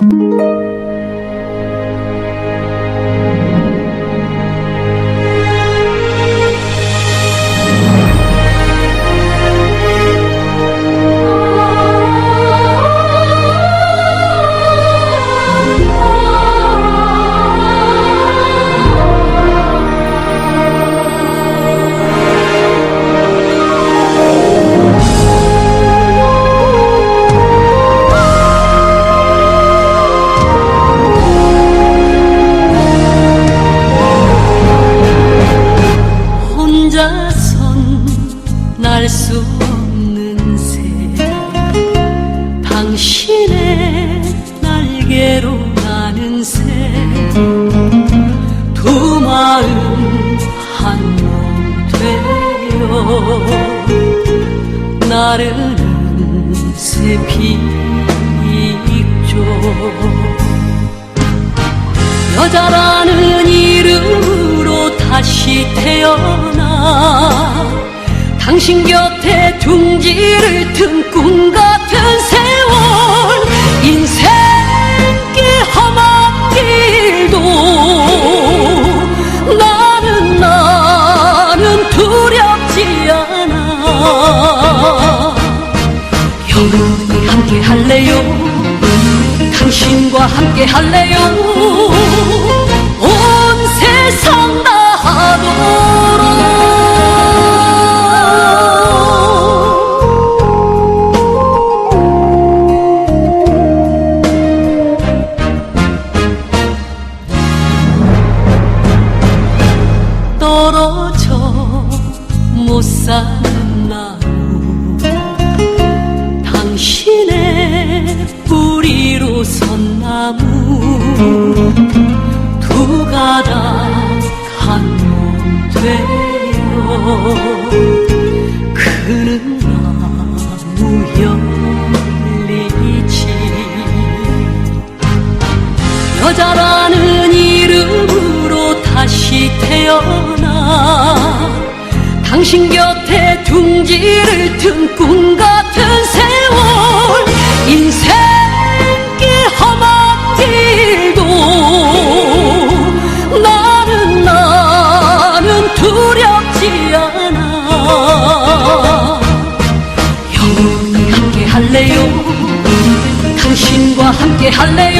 you. 혼자선 날 수 없는 새. 당신의 날개로 나는 새. 두 마음 한 몸 되어 나르는 새빛죠 여자라는 이름으로 다시 태어나 당신 곁에 둥지를 튼 꿈 같은 세월 인생길 험한 길도 나는 나는 두렵지 않아. 영원히 함께 할래요? 당신과 함께 할래요 떨어져 못 사는 나무. 당신의 뿌리로 선 나무. 두 가닥 한몸 되어 그는 나무 열리지. 여자라는 다시 태어나 당신 곁에 둥지를 튼 꿈 같은 세월 인생길 험한 길도 나는 나는 두렵지 않아. 영원히 함께 할래요? 당신과 함께 할래요